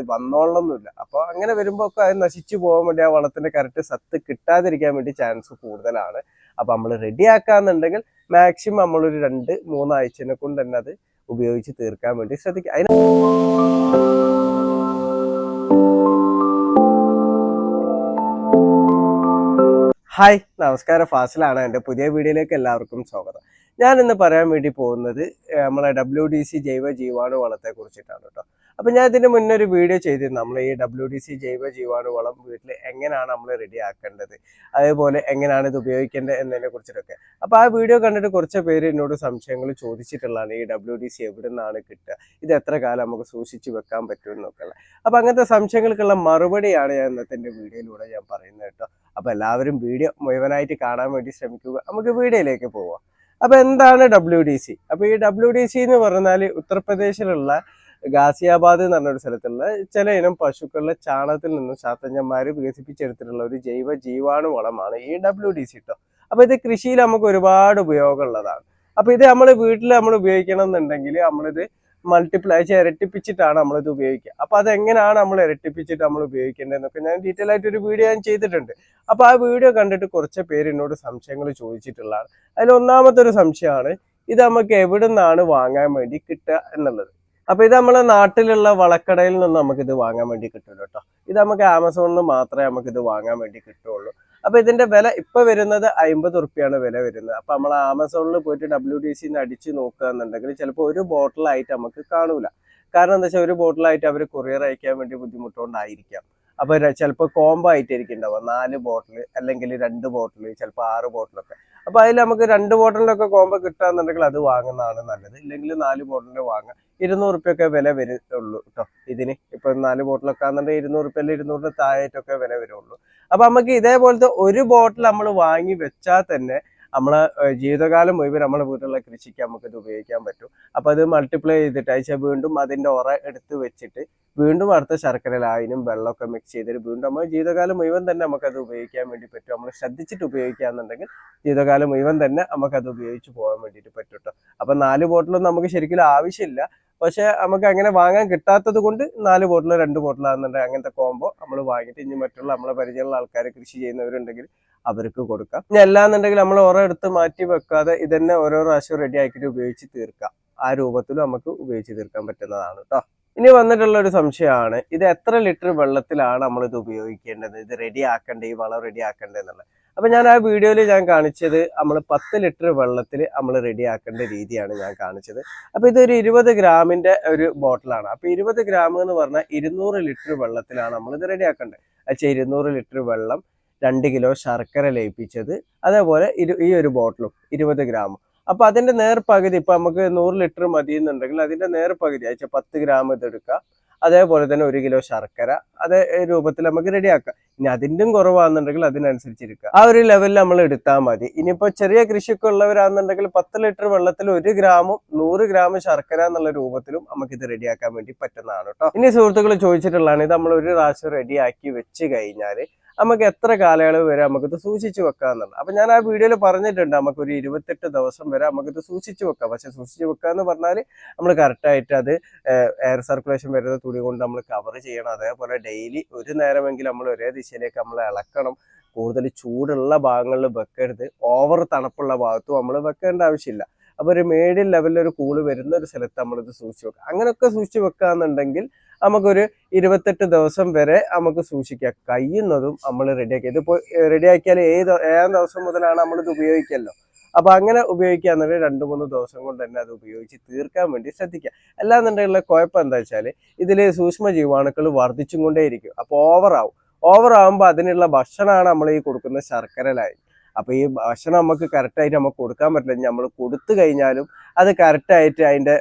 ലെവലിൽ വന്നോളണമെന്നില്ല അപ്പോൾ അങ്ങനെ വരുമ്പോൾ ഒക്കെ അത് നശിച്ചു പോകാൻ വേണ്ടി ആ വളത്തിന്റെ കറക്റ്റ് സത്ത് കിട്ടാതിരിക്കാൻ വേണ്ടി ചാൻസ് കൂടുതലാണ്. അപ്പോൾ നമ്മൾ റെഡി ആക്കാന്നുണ്ടെങ്കിൽ മാക്സിമം നമ്മളൊരു രണ്ട് മൂന്നാഴ്ചനെ കൊണ്ട് തന്നെ അത് ഉപയോഗിച്ച് തീർക്കാൻ വേണ്ടി ശ്രദ്ധിക്കുക. അതിന് ഹായ് നമസ്കാരം. ഫാസിലാണ്. എന്റെ പുതിയ വീഡിയോയിലേക്ക് എല്ലാവർക്കും സ്വാഗതം. ഞാൻ ഇന്ന് പറയാൻ വേണ്ടി പോകുന്നത് നമ്മളെ ഡബ്ല്യു ഡി സി ജൈവ ജീവാണു വളത്തെ കുറിച്ചിട്ടാണ് കേട്ടോ. അപ്പം ഞാൻ ഇതിന് മുന്നേ ഒരു വീഡിയോ ചെയ്തിരുന്നു. നമ്മൾ ഈ ഡബ്ല്യു ഡി സി ജൈവ ജീവാണു വളം വീട്ടിൽ എങ്ങനെയാണ് നമ്മൾ റെഡി ആക്കേണ്ടത്? അതേപോലെ എങ്ങനെയാണ് ഇത് ഉപയോഗിക്കേണ്ടത് എന്നതിനെ കുറിച്ചിട്ടൊക്കെ. അപ്പോൾ ആ വീഡിയോ കണ്ടിട്ട് കുറച്ച് പേര് എന്നോട് സംശയങ്ങൾ ചോദിച്ചിട്ടുള്ളതാണ്. ഈ ഡബ്ല്യു ഡി സി എവിടെ നിന്നാണ് കിട്ടുക? ഇത് എത്ര കാലം നമുക്ക് സൂക്ഷിച്ച് വെക്കാൻ പറ്റും എന്നൊക്കെ ഉള്ളത് അപ്പോൾ അങ്ങനത്തെ സംശയങ്ങൾക്കുള്ള മറുപടിയാണ് ഞാൻ ഇന്നത്തെ എന്റെ വീഡിയോയിലൂടെ ഞാൻ പറയുന്നത് കേട്ടോ. അപ്പോൾ എല്ലാവരും വീഡിയോ മുഴുവനായിട്ട് കാണാൻ വേണ്ടി ശ്രമിക്കുക. നമുക്ക് വീഡിയോയിലേക്ക് പോവാം. അപ്പോൾ എന്താണ് ഡബ്ല്യു ഡി സി അപ്പോൾ ഈ ഡബ്ല്യു ഡി സി എന്ന് പറഞ്ഞാൽ ഉത്തർപ്രദേശിലുള്ള ഗാസിയാബാദ് എന്ന് പറഞ്ഞൊരു സ്ഥലത്തുള്ള ചില ഇനം പശുക്കളുടെ ചാണകത്തിൽ നിന്നും ശാസ്ത്രജ്ഞന്മാർ വികസിപ്പിച്ചെടുത്തിട്ടുള്ള ഒരു ജൈവ ജീവാണു വളമാണ് ഈ ഡബ്ല്യു ഡി സി കേട്ടോ അപ്പോൾ ഇത് കൃഷിയിൽ നമുക്ക് ഒരുപാട് ഉപയോഗമുള്ളതാണ്. അപ്പോൾ ഇത് നമ്മൾ വീട്ടിൽ നമ്മൾ ഉപയോഗിക്കണം എന്നുണ്ടെങ്കിൽ നമ്മളിത് മൾട്ടിപ്ലൈ ഇരട്ടിപ്പിച്ചിട്ടാണ് നമ്മളിത് ഉപയോഗിക്കുക. അപ്പോൾ അതെങ്ങനെയാണ് നമ്മൾ ഇരട്ടിപ്പിച്ചിട്ട് നമ്മൾ ഉപയോഗിക്കേണ്ടതെന്നൊക്കെ ഞാൻ ഡീറ്റെയിൽ ആയിട്ട് ഒരു വീഡിയോ ഞാൻ ചെയ്തിട്ടുണ്ട്. അപ്പോൾ ആ വീഡിയോ കണ്ടിട്ട് കുറച്ച് പേര് എന്നോട് സംശയങ്ങൾ ചോദിച്ചിട്ടുള്ളതാണ്. അതിൽ ഒന്നാമത്തെ ഒരു സംശയമാണ് ഇത് നമുക്ക് എവിടെ നിന്നാണ് വാങ്ങാൻ വേണ്ടി കിട്ടുക എന്നുള്ളത്. അപ്പൊ ഇത് നമ്മളെ നാട്ടിലുള്ള വളക്കടയിൽ നിന്ന് നമുക്ക് ഇത് വാങ്ങാൻ വേണ്ടി കിട്ടുമല്ലോ കേട്ടോ ഇത് നമുക്ക് ആമസോണിൽ മാത്രമേ നമുക്ക് ഇത് വാങ്ങാൻ വേണ്ടി കിട്ടുള്ളൂ. അപ്പൊ ഇതിന്റെ വില ഇപ്പൊ വരുന്നത് അമ്പത് റുപ്യാണ് വില വരുന്നത്. അപ്പൊ നമ്മൾ ആമസോണിൽ പോയിട്ട് ഡബ്ല്യു ഡി സിന്ന് അടിച്ച് നോക്കുക എന്നുണ്ടെങ്കിൽ ചിലപ്പോൾ ഒരു ബോട്ടിലായിട്ട് നമുക്ക് കാണൂല. കാരണം എന്താ വെച്ചാൽ ഒരു ബോട്ടിലായിട്ട് അവർ കൊറിയർ അയക്കാൻ വേണ്ടി ബുദ്ധിമുട്ടുകൊണ്ടായിരിക്കാം. അപ്പൊ ചിലപ്പോൾ കോംബോ ആയിട്ടായിരിക്കും ഉണ്ടാവുക നാല് ബോട്ടിൽ അല്ലെങ്കിൽ രണ്ട് ബോട്ടിൽ ചിലപ്പോൾ ആറ് ബോട്ടിലൊക്കെ അപ്പൊ അതിൽ നമുക്ക് രണ്ട് ബോട്ടിലൊക്കെ കോംബോ കിട്ടുകയെന്നുണ്ടെങ്കിൽ അത് വാങ്ങുന്നതാണ് നല്ലത്. ഇല്ലെങ്കിൽ നാല് ബോട്ടിൽ വാങ്ങാം. ഇരുന്നൂറ് റുപ്യൊക്കെ വില വരുള്ളൂ കേട്ടോ ഇതിന്. ഇപ്പൊ നാല് ബോട്ടിലൊക്കെ ആണെന്നുണ്ടെങ്കിൽ ഇരുന്നൂറ് റുപ്യ ഇരുന്നൂറിന് താഴായിട്ടൊക്കെ വില വരുള്ളൂ. അപ്പൊ നമുക്ക് ഇതേപോലത്തെ ഒരു ബോട്ടിൽ നമ്മൾ വാങ്ങി വെച്ചാൽ തന്നെ നമ്മളെ ജീവിതകാലം മുഴുവൻ നമ്മുടെ വീട്ടിലുള്ള കൃഷിക്ക് നമുക്ക് ഇത് ഉപയോഗിക്കാൻ പറ്റും. അപ്പൊ അത് മൾട്ടിപ്ലൈ ചെയ്തിട്ട് അയച്ചാൽ വീണ്ടും അതിന്റെ ഉറ എടുത്ത് വെച്ചിട്ട് വീണ്ടും അടുത്ത ശർക്കര ലായനും വെള്ളമൊക്കെ മിക്സ് ചെയ്തിട്ട് വീണ്ടും നമ്മൾ ജീവിതകാലം മുഴുവൻ തന്നെ നമുക്കത് ഉപയോഗിക്കാൻ വേണ്ടി പറ്റും. നമ്മൾ ശ്രദ്ധിച്ചിട്ട് ഉപയോഗിക്കാന്നുണ്ടെങ്കിൽ ജീവിതകാലം മുഴുവൻ തന്നെ നമുക്കത് ഉപയോഗിച്ച് പോകാൻ വേണ്ടിയിട്ട് പറ്റും കേട്ടോ അപ്പൊ നാല് ബോട്ടിലൊന്നും നമുക്ക് ശരിക്കും ആവശ്യമില്ല. പക്ഷെ നമുക്ക് അങ്ങനെ വാങ്ങാൻ കിട്ടാത്തത് കൊണ്ട് നാല് ബോട്ടിലോ രണ്ട് ബോട്ടിലാണെന്നുണ്ടെങ്കിൽ അങ്ങനത്തെ കോമ്പോ നമ്മൾ വാങ്ങിയിട്ട് ഇനി മറ്റുള്ള നമ്മളെ പരിചയമുള്ള ആൾക്കാർ കൃഷി ചെയ്യുന്നവരുണ്ടെങ്കിൽ അവർക്ക് കൊടുക്കാം. ഇനി അല്ലാന്നുണ്ടെങ്കിൽ നമ്മൾ ഓരോ എടുത്ത് മാറ്റി വെക്കാതെ ഇതന്നെ ഓരോ പ്രാവശ്യം റെഡി ആക്കിയിട്ട് ഉപയോഗിച്ച് തീർക്കാം ആ രൂപത്തിലും നമുക്ക് ഉപയോഗിച്ച് തീർക്കാൻ പറ്റുന്നതാണ് കേട്ടോ ഇനി വന്നിട്ടുള്ള ഒരു സംശയമാണ് ഇത് എത്ര ലിറ്റർ വെള്ളത്തിലാണ് നമ്മൾ ഇത് ഉപയോഗിക്കേണ്ടത്? ഇത് റെഡി ആക്കേണ്ടത് ഈ വളം റെഡി ആക്കേണ്ടത് എന്നുള്ളത്. അപ്പൊ ഞാൻ ആ വീഡിയോയിൽ ഞാൻ കാണിച്ചത് നമ്മൾ പത്ത് ലിറ്റർ വെള്ളത്തിൽ നമ്മൾ റെഡി ആക്കേണ്ട രീതിയാണ് ഞാൻ കാണിച്ചത്. അപ്പൊ ഇതൊരു ഇരുപത് ഗ്രാമിന്റെ ഒരു ബോട്ടിലാണ്. അപ്പൊ ഇരുപത് ഗ്രാം എന്ന് പറഞ്ഞാൽ ഇരുന്നൂറ് ലിറ്റർ വെള്ളത്തിലാണ് നമ്മൾ ഇത് റെഡി ആക്കേണ്ടത് അച്ഛാ ഇരുന്നൂറ് ലിറ്റർ വെള്ളം രണ്ട് കിലോ ശർക്കര ലയിപ്പിച്ചത് അതേപോലെ ഇരു ഈ ഒരു ബോട്ടിലും ഇരുപത് ഗ്രാം. അപ്പൊ അതിന്റെ നേർപകുതി ഇപ്പൊ നമുക്ക് നൂറ് ലിറ്റർ മതി എന്നുണ്ടെങ്കിൽ അതിന്റെ നേർപകുതി അയച്ച പത്ത് ഗ്രാം ഇത് എടുക്കുക അതേപോലെ തന്നെ ഒരു കിലോ ശർക്കര അതേ രൂപത്തിൽ നമുക്ക് റെഡിയാക്കാം. ഇനി അതിന്റെ കുറവാണെന്നുണ്ടെങ്കിൽ അതിനനുസരിച്ചിരിക്കുക. ആ ഒരു ലെവലിൽ നമ്മൾ എടുത്താൽ മതി. ഇനിയിപ്പോൾ ചെറിയ കൃഷിയൊക്കെ ഉള്ളവരാണെന്നുണ്ടെങ്കിൽ പത്ത് ലിറ്റർ വെള്ളത്തിൽ ഒരു ഗ്രാമും നൂറ് ഗ്രാം ശർക്കര എന്നുള്ള രൂപത്തിലും നമുക്കിത് റെഡിയാക്കാൻ വേണ്ടി പറ്റുന്നതാണ് കേട്ടോ ഇനി സുഹൃത്തുക്കൾ ചോദിച്ചിട്ടുള്ളതാണ് ഇത് നമ്മൾ ഒരു പ്രാവശ്യം റെഡിയാക്കി വെച്ച് കഴിഞ്ഞാൽ നമുക്ക് എത്ര കാലയളവ് വരെ നമുക്കിത് സൂക്ഷിച്ചു വെക്കാന്നുള്ളത് അപ്പൊ ഞാൻ ആ വീഡിയോയിൽ പറഞ്ഞിട്ടുണ്ട് നമുക്കൊരു ഇരുപത്തെട്ട് ദിവസം വരെ നമുക്കിത് സൂക്ഷിച്ചു വെക്കാം. പക്ഷെ സൂക്ഷിച്ചു വെക്കുക എന്ന് പറഞ്ഞാൽ നമ്മൾ കറക്റ്റായിട്ട് അത് എയർ സർക്കുലേഷൻ വരുന്ന തുണി കൊണ്ട് നമ്മൾ കവർ ചെയ്യണം. അതേപോലെ ഡെയിലി ഒരു നേരമെങ്കിലും നമ്മൾ ഒരേ ദിശയിലേക്ക് നമ്മൾ ഇളക്കണം കൂടുതൽ ചൂടുള്ള ഭാഗങ്ങളിൽ വെക്കരുത്. ഓവർ തണുപ്പുള്ള ഭാഗത്തും നമ്മൾ വെക്കേണ്ട ആവശ്യമില്ല. അപ്പോൾ ഒരു മീഡിയം ലെവലിൽ ഒരു കൂൾ വരുന്ന ഒരു സ്ഥലത്ത് നമ്മളിത് സൂക്ഷിച്ച് വെക്കുക അങ്ങനെയൊക്കെ സൂക്ഷിച്ച് വെക്കുകയെന്നുണ്ടെങ്കിൽ നമുക്കൊരു ഇരുപത്തെട്ട് ദിവസം വരെ നമുക്ക് സൂക്ഷിക്കാം കഴിയുന്നതും നമ്മൾ റെഡിയാക്കി ഇതിപ്പോൾ റെഡിയാക്കിയാൽ ഏത് ഏഴാം ദിവസം മുതലാണ് നമ്മളിത് ഉപയോഗിക്കല്ലോ? അപ്പൊ അങ്ങനെ ഉപയോഗിക്കാന്നുണ്ടെങ്കിൽ രണ്ട് മൂന്ന് ദിവസം കൊണ്ട് തന്നെ അത് ഉപയോഗിച്ച് തീർക്കാൻ വേണ്ടി ശ്രദ്ധിക്കുക. അല്ലാന്നുണ്ടെങ്കിലുള്ള കുഴപ്പം എന്താ വെച്ചാൽ ഇതിൽ സൂക്ഷ്മ ജീവാണുക്കൾ വർദ്ധിച്ചും കൊണ്ടേയിരിക്കും. അപ്പോൾ ഓവറാവും ഓവറാവുമ്പോൾ അതിനുള്ള ഭക്ഷണമാണ് നമ്മൾ ഈ കൊടുക്കുന്ന ശർക്കര അപ്പൊ ഈ ഭക്ഷണം നമുക്ക് കറക്റ്റായിട്ട് നമുക്ക് കൊടുക്കാൻ പറ്റില്ല. നമ്മൾ കൊടുത്തു കഴിഞ്ഞാലും അത് കറക്റ്റായിട്ട് അതിന്റെ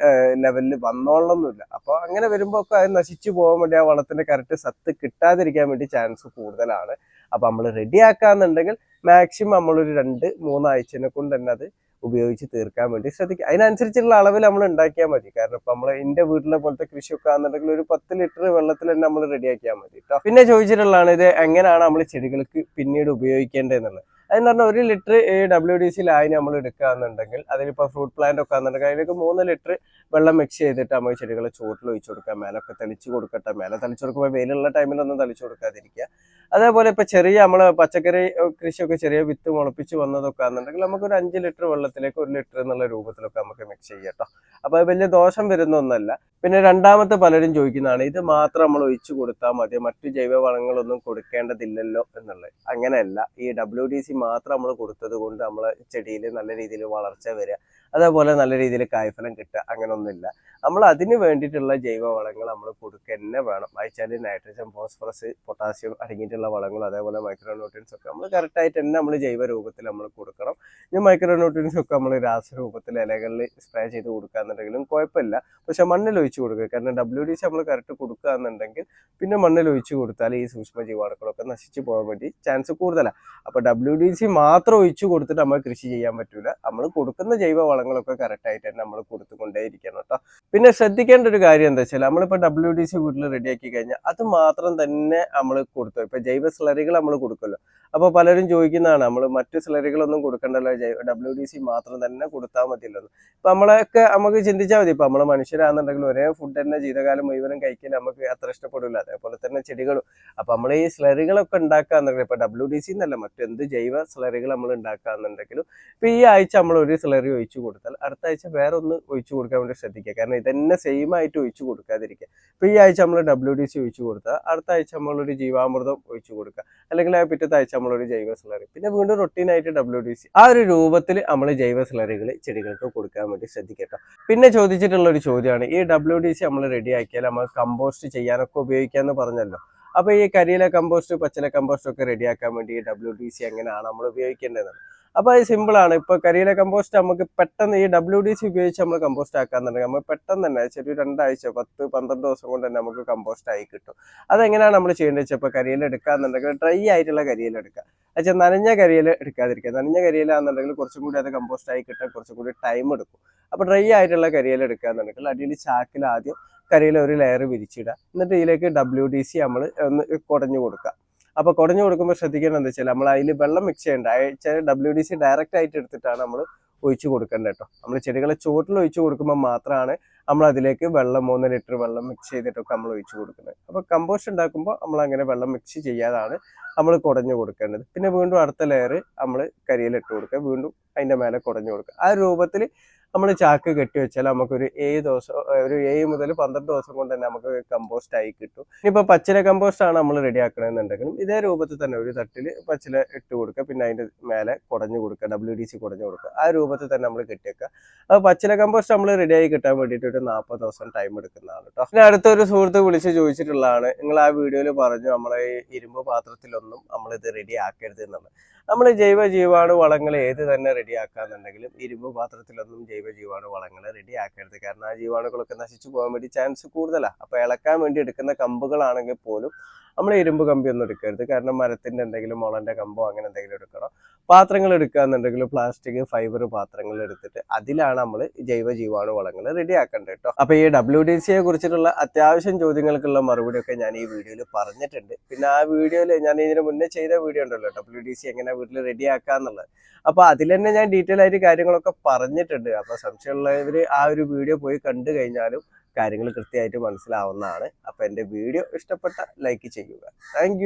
ലെവലിൽ വന്നോളണമെന്നില്ല അപ്പോൾ അങ്ങനെ വരുമ്പോൾ ഒക്കെ അത് നശിച്ചു പോകാൻ വേണ്ടി ആ വളത്തിന്റെ കറക്റ്റ് സത്ത് കിട്ടാതിരിക്കാൻ വേണ്ടി ചാൻസ് കൂടുതലാണ്. അപ്പൊ നമ്മൾ റെഡി ആക്കാന്നുണ്ടെങ്കിൽ മാക്സിമം നമ്മളൊരു രണ്ട് മൂന്നാഴ്ചനെ കൊണ്ട് തന്നെ അത് ഉപയോഗിച്ച് തീർക്കാൻ വേണ്ടി ശ്രദ്ധിക്കുക. അതിനനുസരിച്ചുള്ള അളവിൽ നമ്മൾ ഉണ്ടാക്കിയാൽ മതി. കാരണം ഇപ്പൊ നമ്മൾ എന്റെ വീട്ടിലെ പോലത്തെ കൃഷിയൊക്കെ ആണെന്നുണ്ടെങ്കിൽ ഒരു പത്ത് ലിറ്റർ വെള്ളത്തിൽ തന്നെ നമ്മൾ റെഡിയാക്കിയാൽ മതി കേട്ടോ പിന്നെ ചോദിച്ചിട്ടുള്ളതാണ് ഇത് എങ്ങനെയാണ് നമ്മൾ ചെടികൾക്ക് പിന്നീട് ഉപയോഗിക്കേണ്ടതെന്നുള്ളത് അതെന്ന് പറഞ്ഞാൽ ഒരു ലിറ്റർ ഡബ്ല്യു ഡി സി ലായനി നമ്മൾ എടുക്കുകയാണെന്നുണ്ടെങ്കിൽ അതിലിപ്പോൾ ഫ്രൂട്ട് പ്ലാന്റ് ഒക്കെ ആണെന്നുണ്ടെങ്കിൽ അതിലേക്ക് മൂന്ന് ലിറ്റർ വെള്ളം മിക്സ് ചെയ്തിട്ട് നമ്മൾ ചെടികളെ ചുവട്ടിൽ ഒഴിച്ചു കൊടുക്കുക. മേലൊക്കെ തെളിച്ച് കൊടുക്കട്ടെ. മേലെ തെളിച്ച് കൊടുക്കുമ്പോൾ വെയിലുള്ള ടൈമിലൊന്നും തെളിച്ച് കൊടുക്കാതിരിക്കുക. അതേപോലെ ഇപ്പോൾ ചെറിയ നമ്മൾ പച്ചക്കറി കൃഷിയൊക്കെ ചെറിയ വിത്ത് മുളപ്പിച്ച് വന്നതൊക്കെ ആണെന്നുണ്ടെങ്കിൽ നമുക്കൊരു അഞ്ച് ലിറ്റർ വെള്ളത്തിലേക്ക് ഒരു ലിറ്റർ എന്നുള്ള രൂപത്തിലൊക്കെ നമുക്ക് മിക്സ് ചെയ്യാം കേട്ടോ അപ്പോൾ വലിയ ദോഷം വരുന്ന ഒന്നല്ല പിന്നെ രണ്ടാമത്തെ പലരും ചോദിക്കുന്നതാണ് ഇത് മാത്രം നമ്മൾ ഒഴിച്ചു കൊടുത്താൽ മതി മറ്റു ജൈവവളങ്ങളൊന്നും കൊടുക്കേണ്ടതില്ലല്ലോ എന്നുള്ളത്. അങ്ങനെയല്ല. ഈ ഡബ്ല്യു ഡി സി മാത്രം നമ്മൾ കൊടുത്തത് കൊണ്ട് നമ്മളെ ചെടിയിൽ നല്ല രീതിയിൽ വളർച്ച വരിക. അതേപോലെ നല്ല രീതിയിൽ കായ്ഫലം കിട്ടുക അങ്ങനെയൊന്നുമില്ല നമ്മൾ അതിന് വേണ്ടിയിട്ടുള്ള ജൈവ വളങ്ങൾ നമ്മൾ കൊടുക്കുക തന്നെ വേണം. അയച്ചാൽ നൈട്രജൻ ഫോസ്ഫറസ് പൊട്ടാസ്യം അടങ്ങിയിട്ടുള്ള വളങ്ങൾ അതേപോലെ മൈക്രോ ന്യൂട്രിയൻസ് ഒക്കെ നമ്മൾ കറക്റ്റായിട്ട് തന്നെ നമ്മൾ ജൈവ രൂപത്തിൽ നമ്മൾ കൊടുക്കണം. ഈ മൈക്രോ ന്യൂട്രിയൻസ് ഒക്കെ നമ്മൾ രാസരൂപത്തിൽ ഇലകളിൽ സ്പ്രേ ചെയ്ത് കൊടുക്കുകയെന്നുണ്ടെങ്കിലും കുഴപ്പമില്ല. പക്ഷെ മണ്ണിൽ ഒഴിച്ച് കൊടുക്കുക. കാരണം ഡബ്ല്യു ഡി സി നമ്മൾ കറക്റ്റ് കൊടുക്കുകയെന്നുണ്ടെങ്കിൽ പിന്നെ മണ്ണിൽ ഒഴിച്ച് കൊടുത്താൽ ഈ സൂക്ഷ്മ ജീവാണുക്കളൊക്കെ നശിച്ചു പോകാൻ വേണ്ടി ചാൻസ് കൂടുതലാണ് അപ്പോൾ ഡബ്ല്യു ഡി സി മാത്രം ഒഴിച്ച് കൊടുത്തിട്ട് നമ്മൾ കൃഷി ചെയ്യാൻ പറ്റില്ല നമ്മൾ കൊടുക്കുന്ന ജൈവ വളങ്ങളൊക്കെ കറക്റ്റായിട്ട് തന്നെ നമ്മൾ കൊടുത്തുകൊണ്ടേ ഇരിക്കണം കേട്ടോ പിന്നെ ശ്രദ്ധിക്കേണ്ട ഒരു കാര്യം എന്താ വെച്ചാൽ നമ്മളിപ്പോൾ ഡബ്ല്യു ഡി സി വീട്ടിൽ റെഡിയാക്കി കഴിഞ്ഞാൽ അത് മാത്രം തന്നെ നമ്മൾ കൊടുത്തു. ഇപ്പോൾ ജൈവ സ്ലറികൾ നമ്മൾ കൊടുക്കുമല്ലോ. അപ്പോൾ പലരും ചോദിക്കുന്നതാണ് നമ്മൾ മറ്റ് സ്ലറികളൊന്നും കൊടുക്കണ്ടല്ലോ. ഡബ്ല്യു ഡി സി മാത്രം തന്നെ കൊടുത്താൽ മതിയല്ലോ ഇപ്പം ഇപ്പൊ നമ്മളൊക്കെ നമുക്ക് ചിന്തിച്ചാൽ മതി. ഇപ്പം നമ്മൾ മനുഷ്യരാണെന്നുണ്ടെങ്കിൽ ഒരേ ഫുഡ് തന്നെ ജീവിതകാലം മുഴുവനും കഴിക്കാൻ നമുക്ക് അത്ര ഇഷ്ടപ്പെടില്ല. അതേപോലെ തന്നെ ചെടികളും. അപ്പം നമ്മൾ ഈ സ്ലറികളൊക്കെ ഉണ്ടാക്കാന്നുണ്ടെങ്കിൽ ഇപ്പം ഡബ്ല്യു ഡി സി എന്നല്ല മറ്റെന്ത് ജൈവ സ്ലറികൾ നമ്മൾ ഉണ്ടാക്കാന്നുണ്ടെങ്കിലും ഇപ്പം ഈ ആഴ്ച നമ്മൾ ഒരു സ്ലറി ഒഴിച്ചു കൊടുത്താൽ അടുത്ത ആഴ്ച വേറെ ഒന്ന് ഒഴിച്ചു കൊടുക്കാൻ വേണ്ടി ശ്രദ്ധിക്കുക. കാരണം ഇതന്നെ സെയിം ആയിട്ട് ഒഴിച്ചു കൊടുക്കാതിരിക്കുക. ഇപ്പൊ ഈ ആഴ്ച നമ്മൾ ഡബ്ല്യു ഡി സി ഒഴിച്ചു കൊടുത്താൽ അടുത്ത ആഴ്ച നമ്മളൊരു ജീവാമൃതം ഒഴിച്ചു കൊടുക്കുക. അല്ലെങ്കിൽ ആ പിറ്റത്തെ ആഴ്ച നമ്മളൊരു ജൈവ സ്ലറി. പിന്നെ വീണ്ടും റൊട്ടീൻ ആയിട്ട് ഡബ്ല്യു ഡി സി ആ ഒരു രൂപത്തിൽ നമ്മൾ ജൈവ സ്ലറികൾ ചെടികൾക്ക് കൊടുക്കാൻ വേണ്ടി ശ്രദ്ധിക്കട്ടോ പിന്നെ ചോദിച്ചിട്ടുള്ള ഒരു ചോദ്യമാണ് ഈ ഡബ്ല്യു ഡി സി നമ്മൾ റെഡിയാക്കിയാൽ നമ്മൾ കമ്പോസ്റ്റ് ചെയ്യാനൊക്കെ ഉപയോഗിക്കാന്ന് പറഞ്ഞല്ലോ. അപ്പൊ ഈ കരിയില കമ്പോസ്റ്റ് പച്ചില കമ്പോസ്റ്റ് ഒക്കെ റെഡിയാക്കാൻ വേണ്ടി ഡബ്ല്യു ഡി സി എങ്ങനെയാണ് നമ്മൾ ഉപയോഗിക്കേണ്ടത്? അപ്പൊ അത് സിമ്പിൾ ആണ്. ഇപ്പൊ കരിയില കമ്പോസ്റ്റ് നമുക്ക് പെട്ടെന്ന് ഈ ഡബ്ല്യു ഡി സി ഉപയോഗിച്ച് നമ്മൾ കമ്പോസ്റ്റ് ആക്കാന്നുണ്ടെങ്കിൽ നമ്മൾ പെട്ടെന്ന് തന്നെ ചെറിയ രണ്ടാഴ്ച പത്ത് പന്ത്രണ്ട് ദിവസം കൊണ്ട് തന്നെ നമുക്ക് കമ്പോസ്റ്റ് ആയി കിട്ടും. അതെങ്ങനെയാണ് നമ്മൾ ചെയ്യേണ്ടത് വെച്ചാൽ ഇപ്പൊ കരിയില എടുക്കാന്നുണ്ടെങ്കിൽ ഡ്രൈ ആയിട്ടുള്ള കരിയില എടുക്കുക. വെച്ചാൽ നനഞ്ഞ കരിയില എടുക്കാതിരിക്കുക. നനഞ്ഞ കരിയിലാണെന്നുണ്ടെങ്കിൽ കുറച്ചും കൂടി അത് കമ്പോസ്റ്റ് ആയി കിട്ടാൻ കുറച്ചും കൂടി ടൈം എടുക്കും. അപ്പോൾ ഡ്രൈ ആയിട്ടുള്ള കരിയില എടുക്കുകയെന്നുണ്ടെങ്കിൽ അടിയിൽ ചാക്കിൽ ആദ്യം കരിയില ഒരു ലെയർ വിരിച്ചിടുക. എന്നിട്ട് ഇതിലേക്ക് ഡബ്ല്യു ഡി സി നമ്മൾ ഒന്ന് കുടഞ്ഞു കൊടുക്കുക. അപ്പൊ കുടഞ്ഞു കൊടുക്കുമ്പോൾ ശ്രദ്ധിക്കേണ്ടത് എന്താ വെച്ചാൽ നമ്മൾ അതിൽ വെള്ളം മിക്സ് ചെയ്യേണ്ട. അയച്ചാൽ ഡബ്ല്യു ഡി സി ഡയറക്റ്റ് ആയിട്ട് എടുത്തിട്ടാണ് നമ്മൾ ഒഴിച്ചു കൊടുക്കേണ്ടത് കേട്ടോ നമ്മൾ ചെടികളെ ചുവട്ടിൽ ഒഴിച്ചു കൊടുക്കുമ്പോൾ മാത്രമാണ് നമ്മൾ അതിലേക്ക് വെള്ളം മൂന്ന് ലിറ്റർ വെള്ളം മിക്സ് ചെയ്തിട്ടൊക്കെ നമ്മൾ ഒഴിച്ചു കൊടുക്കുന്നത്. അപ്പോൾ കമ്പോസ്റ്റ് ഉണ്ടാക്കുമ്പോൾ നമ്മൾ അങ്ങനെ വെള്ളം മിക്സ് ചെയ്യാതാണ് നമ്മൾ കുടഞ്ഞു കൊടുക്കേണ്ടത്. പിന്നെ വീണ്ടും അടുത്ത ലെയർ നമ്മൾ കരിയിലിട്ട് കൊടുക്കുക. വീണ്ടും അതിന്റെ മേലെ കുടഞ്ഞു കൊടുക്കുക. ആ രൂപത്തിൽ നമ്മൾ ചാക്ക് കെട്ടി വെച്ചാൽ നമുക്കൊരു ഏഴ് ദിവസം ഒരു ഏഴ് മുതൽ പന്ത്രണ്ട് ദിവസം കൊണ്ട് തന്നെ നമുക്ക് കമ്പോസ്റ്റ് ആയി കിട്ടും. ഇനിയിപ്പോൾ പച്ചില കമ്പോസ്റ്റ് ആണ് നമ്മൾ റെഡി ആക്കണമെന്നുണ്ടെങ്കിലും ഇതേ രൂപത്തിൽ തന്നെ ഒരു തട്ടിൽ പച്ചില ഇട്ട് കൊടുക്കുക. പിന്നെ അതിന്റെ മേലെ കുടഞ്ഞു കൊടുക്കുക. ഡബ്ല്യു ഡി സി കുടഞ്ഞു കൊടുക്കുക. ആ രൂപത്തിൽ തന്നെ നമ്മൾ കെട്ടിയേക്കുക അപ്പോൾ പച്ചില കമ്പോസ്റ്റ് നമ്മൾ റെഡി ആയി കിട്ടാൻ വേണ്ടിയിട്ട് ഒരു നാൽപ്പത് ദിവസം ടൈം എടുക്കുന്നതാണ് കേട്ടോ പിന്നെ അടുത്തൊരു സുഹൃത്ത് വിളിച്ച് ചോദിച്ചിട്ടുള്ളതാണ്. നിങ്ങൾ ആ വീഡിയോയിൽ പറഞ്ഞു നമ്മളെ ഇരുമ്പ് പാത്രത്തിലൊന്നും നമ്മളിത് റെഡി ആക്കരുത് എന്നുള്ളത് നമ്മൾ ജൈവ ജീവാണു വളങ്ങൾ ഏത് തന്നെ റെഡി ആക്കാന്നുണ്ടെങ്കിലും ഇരുമ്പ് പാത്രത്തിലൊന്നും ജൈവ ജീവാണു വളങ്ങൾ റെഡി ആക്കരുത് കാരണം ആ ജീവാണുക്കളൊക്കെ നശിച്ചു പോകാൻ വേണ്ടി ചാൻസ് കൂടുതലാണ് അപ്പോൾ ഇളക്കാൻ വേണ്ടി എടുക്കുന്ന കമ്പുകളാണെങ്കിൽ പോലും നമ്മൾ ഇരുമ്പ് കമ്പി ഒന്നും എടുക്കരുത്. കാരണം മരത്തിന്റെ എന്തെങ്കിലും മുളന്റെ കമ്പോ അങ്ങനെ എന്തെങ്കിലും എടുക്കണം. പാത്രങ്ങൾ എടുക്കുകയെന്നുണ്ടെങ്കിൽ പ്ലാസ്റ്റിക് ഫൈബർ പാത്രങ്ങൾ എടുത്തിട്ട് അതിലാണ് നമ്മൾ ജൈവ ജീവാണു വളങ്ങൾ റെഡി ആക്കേണ്ടത് കേട്ടോ. അപ്പൊ ഈ ഡബ്ല്യു ഡി സിയെ കുറിച്ചിട്ടുള്ള അത്യാവശ്യം ചോദ്യങ്ങൾക്കുള്ള മറുപടി ഒക്കെ ഞാൻ ഈ വീഡിയോയിൽ പറഞ്ഞിട്ടുണ്ട്. പിന്നെ ആ വീഡിയോയിൽ ഞാൻ ഇതിന് മുന്നേ ചെയ്ത വീഡിയോ ഉണ്ടല്ലോ. ഡബ്ല്യു ഡി സി എങ്ങനെ വീട്ടിൽ റെഡി ആക്കാന്നുള്ളത് അപ്പൊ അതിൽ തന്നെ ഞാൻ ഡീറ്റെയിൽ ആയിട്ട് കാര്യങ്ങളൊക്കെ പറഞ്ഞിട്ടുണ്ട്. അപ്പൊ സംശയമുള്ളവര് ആ ഒരു വീഡിയോ പോയി കണ്ടു കഴിഞ്ഞാലും കാര്യങ്ങൾ കൃത്യമായിട്ട് മനസ്സിലാവുന്നതാണ്. അപ്പൊ എന്റെ വീഡിയോ ഇഷ്ടപ്പെട്ട ലൈക്ക് ചെയ്യുക. താങ്ക്